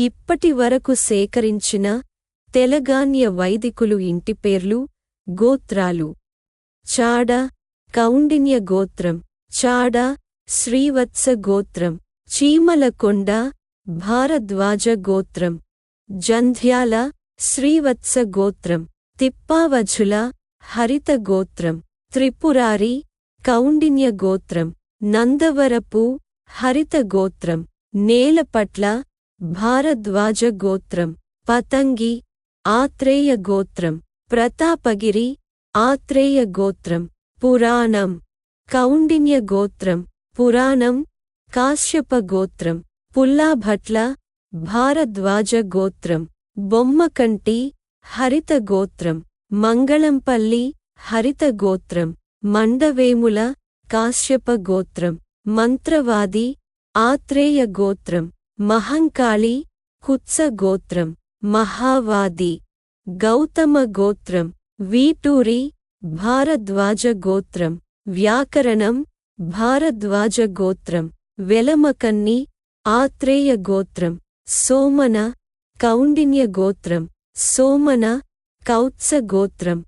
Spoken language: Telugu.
ఇప్పటి వరకు సేకరించిన తెలగాన్య వైదికులు ఇంటి పేర్లు గోత్రాలు. చాడ కౌండిన్య గోత్రం. చాడ శ్రీవత్స గోత్రం. చీమలకొండ భారద్వాజ గోత్రం. జంధ్యాల శ్రీవత్స గోత్రం. తిప్పావజుల హరిత గోత్రం. త్రిపురారి కౌండిన్య గోత్రం. నందవరపు హరిత గోత్రం. నేలపట్ల భారద్వాజ గోత్రం పతంగి ఆత్రేయ గోత్రం ప్రతాపగిరి ఆత్రేయ గోత్రం పురాణం కౌండిన్య గోత్రం పురాణం కాశ్యప గోత్రం పుల్లాభట్ల భారద్వాజ గోత్రం బొమ్మకంటి హరిత గోత్రం మంగళంపల్లి హరిత గోత్రం మండవేముల కాశ్యప గోత్రం మంత్రవాది ఆత్రేయ గోత్రం మహంకాళి కుత్స గోత్రం మహావాది గౌతమ గోత్రం వీటూరి భారద్వాజ గోత్రం వ్యాకరణం భారద్వాజ గోత్రం వెలమకన్ని ఆత్రేయ గోత్రం సోమన కౌండిన్య గోత్రం సోమన కౌత్స గోత్రం